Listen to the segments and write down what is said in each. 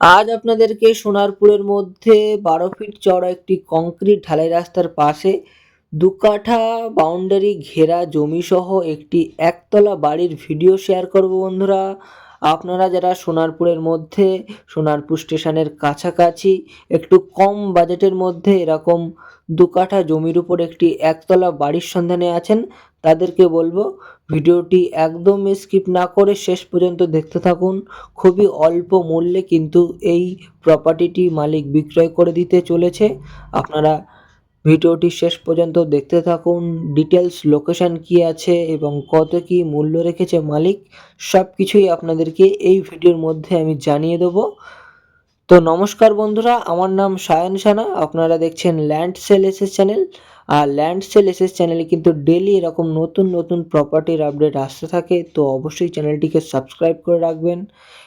আজ আপনাদেরকে সোনারপুরের মধ্যে বারো ফিট চড়া একটি কংক্রিট ঢালাই রাস্তার পাশে দু কাঠা বাউন্ডারি ঘেরা জমিসহ একটি একতলা বাড়ির ভিডিও শেয়ার করব বন্ধুরা। আপনারা যারা সোনারপুরের মধ্যে, সোনারপুর স্টেশনের কাছাকাছি, একটু কম বাজেটের মধ্যে এরকম দু কাঠা জমির উপর একটি একতলা বাড়ির সন্ধানে আছেন, তাদেরকে বলব ভিডিওটি একদম স্কিপ না করে শেষ পর্যন্ত দেখতে থাকুন। খুবই অল্প মূল্যে কিন্তু এই প্রপার্টিটি মালিক বিক্রয় করে দিতে চলেছে। আপনারা ভিডিওটি শেষ পর্যন্ত দেখতে থাকুন। ডিটেলস লোকেশন কি আছে এবং কত কি মূল্য রেখেছে মালিক সব কিছুই আপনাদেরকে এই ভিডিওর মধ্যে আমি জানিয়ে দেবো। তো নমস্কার বন্ধুরা, আমার নাম সায়ন সানা। আপনারা দেখছেন ল্যান্ড সেল এসএস চ্যানেল। আর ল্যান্ড সেল এসএস চ্যানেলে কিন্তু ডেলি এরকম নতুন নতুন প্রপার্টির আপডেট আসতে থাকে। তো অবশ্যই চ্যানেলটিকে সাবস্ক্রাইব করে রাখবেন।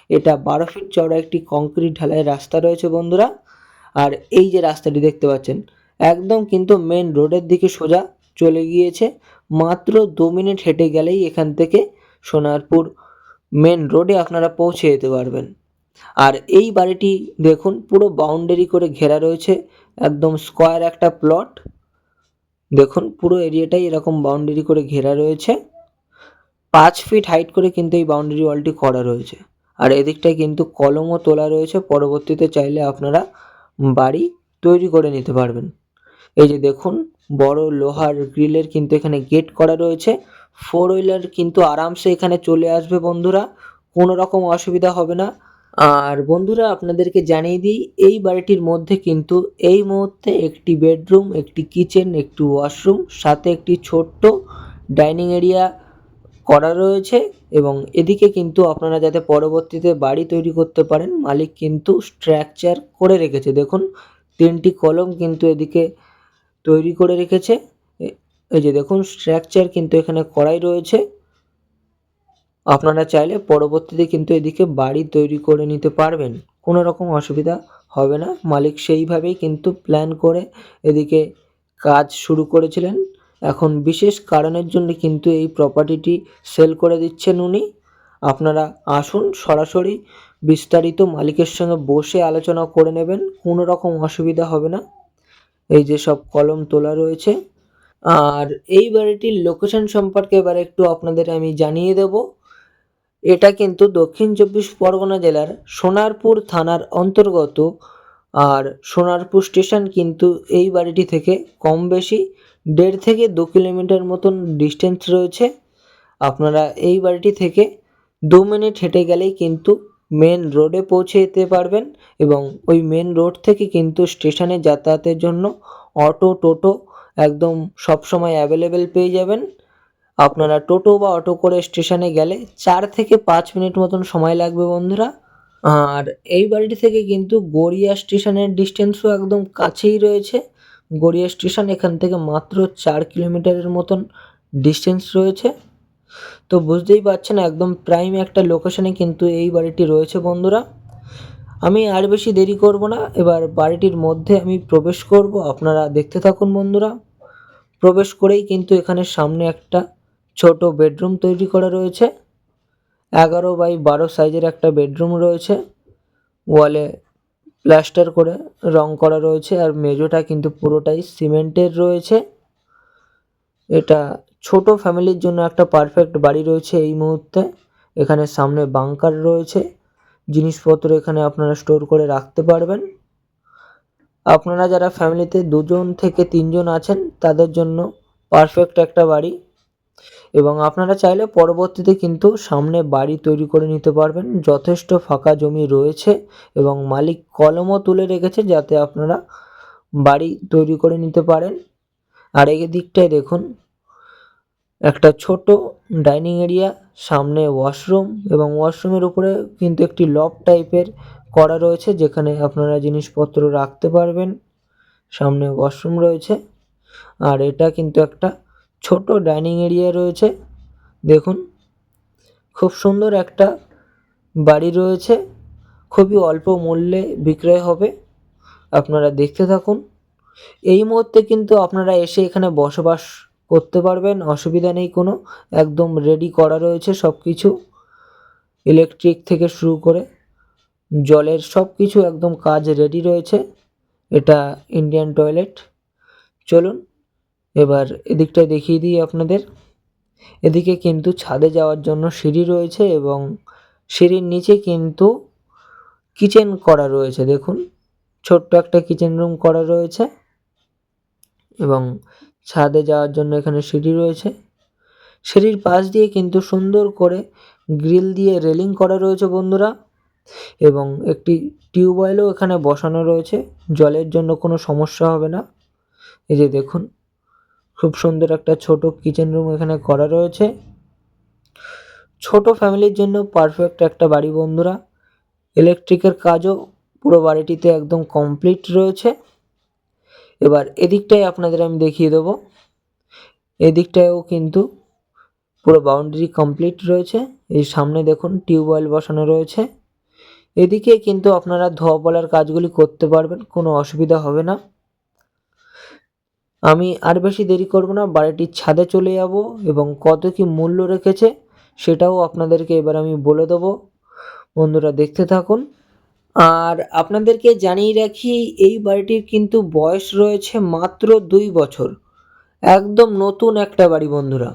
এটা বারো ফিট চওড়া একটি কংক্রিট ঢালাই রাস্তা রয়েছে বন্ধুরা। আর এই যে রাস্তাটি দেখতে পাচ্ছেন একদম কিন্তু মেন রোডের দিকে সোজা চলে গিয়েছে। মাত্র দু মিনিট হেঁটে গেলেই এখান থেকে সোনারপুর মেন রোডে আপনারা পৌঁছে যেতে পারবেন। আর এই বাড়িটি দেখুন, পুরো বাউন্ডারি করে ঘেরা রয়েছে। একদম স্কোয়ার একটা প্লট দেখুন, পুরো এরিয়াটাই এরকম বাউন্ডারি করে ঘেরা রয়েছে। পাঁচ ফিট হাইট করে কিন্তু এই বাউন্ডারি ওয়ালটি করা রয়েছে। আর এদিকটায় কিন্তু কলমও তোলা রয়েছে। পরবর্তীতে চাইলে আপনারা বাড়ি তৈরি করে নিতে পারবেন। এই যে দেখুন, বড় লোহার গ্রিলের কিন্তু এখানে গেট করা রয়েছে। ফোর হুইলার কিন্তু আরামসে এখানে চলে আসবে বন্ধুরা, কোনো রকম অসুবিধা হবে না। আর বন্ধুরা, আপনাদেরকে জানিয়ে দিই, এই বাড়িটির মধ্যে কিন্তু এই মুহূর্তে একটি বেডরুম, একটি কিচেন, একটি ওয়াশরুম, সাথে একটি ছোট্ট ডাইনিং এরিয়া করা রয়েছে এবং এদিকে কিন্তু আপনারা যাতে পরবর্তীতে বাড়ি তৈরি করতে পারেন, মালিক কিন্তু স্ট্রাকচার করে রেখেছে। দেখুন, তিনটি কলম কিন্তু এদিকে তৈরি করে রেখেছে। এই যে দেখুন স্ট্রাকচার কিন্তু এখানে করাই রয়েছে। আপনারা চাইলে পরবর্তীতে কিন্তু এদিকে বাড়ি তৈরি করে নিতে পারবেন। কোনো রকম অসুবিধা হবে না। মালিক সেইভাবেই কিন্তু প্ল্যান করে এদিকে কাজ শুরু করেছিলেন। এখন বিশেষ কারণের জন্য কিন্তু এই প্রপার্টিটি সেল করে দিচ্ছেন উনি। আপনারা আসুন, সরাসরি বিস্তারিত মালিকের সঙ্গে বসে আলোচনা করে নেবেন। কোনো রকম অসুবিধা হবে না। এই যে সব কলম তোলা রয়েছে। আর এই বাড়িটির লোকেশন সম্পর্কে এবার একটু আপনাদের আমি জানিয়ে দেব। এটা কিন্তু দক্ষিণ চব্বিশ পরগনা জেলার সোনারপুর থানার অন্তর্গত। আর সোনারপুর স্টেশন কিন্তু এই বাড়িটি থেকে কম বেশি, দেড় থেকে দু কিলোমিটার মতন ডিস্টেন্স রয়েছে। আপনারা এই বাড়িটি থেকে দু মিনিট হেঁটে গেলেই কিন্তু মেন রোডে পৌঁছে যেতে পারবেন এবং ওই মেন রোড থেকে কিন্তু স্টেশনে যাতায়াতের জন্য অটো টোটো একদম সব সময় অ্যাভেলেবেল পেয়ে যাবেন। আপনারা টোটো বা অটো করে স্টেশনে গেলে চার থেকে পাঁচ মিনিট মতন সময় লাগবে বন্ধুরা। আর এই বাড়িটি থেকে কিন্তু গড়িয়া স্টেশনের ডিস্টেন্সও একদম কাছেই রয়েছে। গড়িয়া স্টেশন এখান থেকে মাত্র চার কিলোমিটারের মতন ডিস্টেন্স রয়েছে। তো বুঝতেই পারছেন, একদম প্রাইম একটা লোকেশনে কিন্তু এই বাড়িটি রয়েছে বন্ধুরা। আমি আর বেশি দেরি করব না, এবার বাড়িটির মধ্যে আমি প্রবেশ করব, আপনারা দেখতে থাকুন বন্ধুরা। প্রবেশ করেই কিন্তু এখানে সামনে একটা ছোট বেডরুম তৈরি করা রয়েছে। এগারো বাই বারো সাইজের একটা বেডরুম রয়েছে। ওয়ালে প্লাস্টার করে রং করা রয়েছে, আর মেজোটা কিন্তু পুরোটাই সিমেন্টের রয়েছে। এটা ছোট ফ্যামিলির জন্য একটা পারফেক্ট বাড়ি রয়েছে এই মুহূর্তে। এখানে সামনে বাংকার রয়েছে। জিনিসপত্র এখানে আপনারা স্টোর করে রাখতে পারবেন। আপনারা যারা ফ্যামিলিতে দুজন থেকে তিনজন আছেন, তাদের জন্য পারফেক্ট একটা বাড়ি। এবং আপনারা চাইলে পরবর্তীতে কিন্তু সামনে বাড়ি তৈরি করে নিতে পারবেন। যথেষ্ট ফাঁকা জমি রয়েছে এবং মালিক কলমও তুলে রেখেছে যাতে আপনারা বাড়ি তৈরি করে নিতে পারেন। আর এই দিকটায় দেখুন একটা ছোট ডাইনিং এরিয়া, সামনে ওয়াশরুম এবং ওয়াশরুমের উপরে কিন্তু একটি লব টাইপের করা রয়েছে যেখানে আপনারা জিনিসপত্র রাখতে পারবেন। সামনে ওয়াশরুম রয়েছে আর এটা কিন্তু একটা ছোট ডাইনিং এরিয়া রয়েছে। দেখুন, খুব সুন্দর একটা বাড়ি রয়েছে, খুবই অল্প মূল্যে বিক্রয় হবে। আপনারা দেখতে থাকুন। এই মুহূর্তে কিন্তু আপনারা এসে এখানে বসবাস করতে পারবেন, অসুবিধা নেই কোনো। একদম রেডি করা রয়েছে সব কিছু ইলেকট্রিক থেকে শুরু করে জলের সব কিছু একদম কাজ রেডি রয়েছে। এটা ইন্ডিয়ান টয়লেট চলুন, এবার এদিকটা দেখিয়ে দিই আপনাদের। এদিকে কিন্তু ছাদে যাওয়ার জন্য সিঁড়ি রয়েছে এবং সিঁড়ির নিচে কিন্তু কিচেন করা রয়েছে। দেখুন, ছোট্ট একটা কিচেন রুম করা রয়েছে এবং ছাদে যাওয়ার জন্য এখানে সিঁড়ি রয়েছে। সিঁড়ির পাশ দিয়ে কিন্তু সুন্দর করে গ্রিল দিয়ে রেলিং করা রয়েছে বন্ধুরা এবং একটি টিউবওয়েলও এখানে বসানো রয়েছে। জলের জন্য কোনো সমস্যা হবে না। এই যে দেখুন, খুব সুন্দর একটা ছোট কিচেন রুম এখানে করা রয়েছে। ছোট ফ্যামিলির জন্য পারফেক্ট একটা বাড়ি বন্ধুরা। ইলেকট্রিকের কাজও পুরো বাড়িটিতে একদম কমপ্লিট রয়েছে। এবার এদিকটাই আপনাদের আমি দেখিয়ে দেবো। এদিকটায়ও কিন্তু পুরো বাউন্ডারি কমপ্লিট রয়েছে। এই সামনে দেখুন টিউবওয়েল বসানো রয়েছে। এদিকে কিন্তু আপনারা ধোয়া বলার কাজগুলি করতে পারবেন, কোনো অসুবিধা হবে না। আমি আর বেশি দেরি করব না, বাড়িটির ছাদে চলে যাব এবং কত কি মূল্য রেখেছে সেটাও আপনাদেরকে এবার আমি বলে দেবো। বন্ধুরা দেখতে থাকুন। আর আপনাদেরকে জানিয়ে রাখি, এই বাড়িটির কিন্তু বয়স রয়েছে মাত্র দুই বছর। একদম নতুন একটা বাড়ি, বন্ধুরা।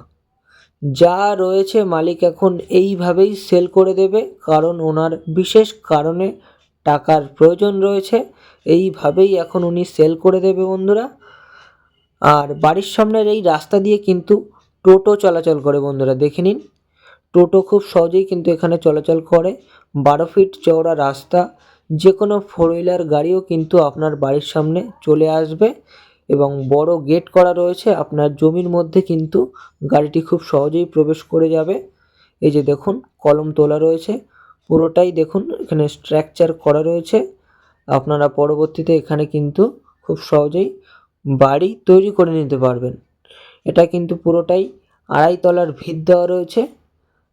যা রয়েছে মালিক এখন এইভাবেই সেল করে দেবে, কারণ ওনার বিশেষ কারণে টাকার প্রয়োজন রয়েছে। এইভাবেই এখন উনি সেল করে দেবে, বন্ধুরা। আর বাড়ির সামনের এই রাস্তা দিয়ে কিন্তু টোটো চলাচল করে, বন্ধুরা। দেখে নিন। টোটো খুব সহজেই কিন্তু এখানে চলাচল করে। বারো ফিট চওড়া রাস্তা যে কোনো ফোর হুইলার গাড়িও কিন্তু আপনার বাড়ির সামনে চলে আসবে এবং বড় গেট করা রয়েছে, আপনার জমির মধ্যে কিন্তু গাড়িটি খুব সহজেই প্রবেশ করে যাবে। এই যে দেখুন, কলম তোলা রয়েছে, পুরোটাই দেখুন, এখানে স্ট্রাকচার করা রয়েছে। আপনারা পরবর্তীতে এখানে কিন্তু খুব সহজেই বাড়ি তৈরি করে নিতে পারবেন। এটা কিন্তু পুরোটাই আড়াইতলার ভিত দেওয়া রয়েছে।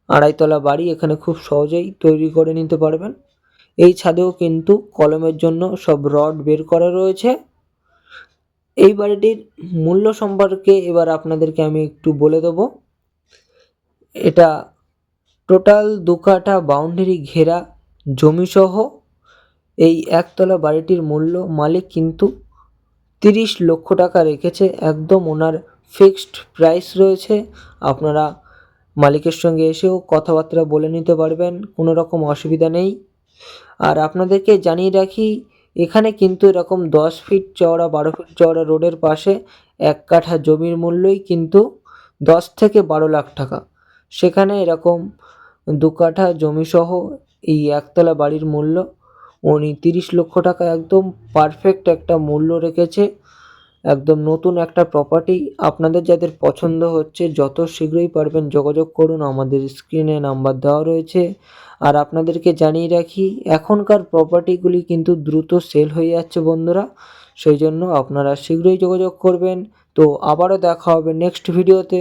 আড়াইতলা বাড়ি এখানে খুব সহজেই তৈরি করে নিতে পারবেন। এই ছাদেও কিন্তু কলমের জন্য সব রড বের করা রয়েছে। এই বাড়িটির মূল্য সম্পর্কে এবার আপনাদেরকে আমি একটু বলে দেবো। এটা টোটাল দু কাঠা বাউন্ডারি ঘেরা জমিসহ এই একতলা বাড়িটির মূল্য মালিক কিন্তু তিরিশ লক্ষ টাকা রেখেছে। একদম ওনার ফিক্সড প্রাইস রয়েছে। আপনারা মালিকের সঙ্গে এসেও কথাবার্তা বলে নিতে পারবেন, কোনো রকম অসুবিধা নেই। আর আপনাদেরকে জানিয়ে রাখি, এখানে কিন্তু এরকম দশ ফিট চওড়া, বারো ফিট চওড়া রোডের পাশে এক কাঠা জমির মূল্যই কিন্তু দশ থেকে বারো লাখ টাকা। সেখানে এরকম দু কাঠা জমিসহ এই একতলা বাড়ির মূল্য, উনি তিরিশ লক্ষ টাকা একদম পারফেক্ট একটা মূল্য রেখেছে। একদম নতুন একটা প্রপার্টি আপনাদের যাদের পছন্দ হচ্ছে, যত শীঘ্রই পারবেন যোগাযোগ করুন, আমাদের স্ক্রিনে নাম্বার দেওয়া রয়েছে। আর আপনাদেরকে জানিয়ে রাখি, এখনকার প্রপার্টিগুলি কিন্তু দ্রুত সেল হয়ে যাচ্ছে বন্ধুরা। সেই জন্য আপনারা শীঘ্রই যোগাযোগ করবেন। তো আবারও দেখা হবে নেক্সট ভিডিওতে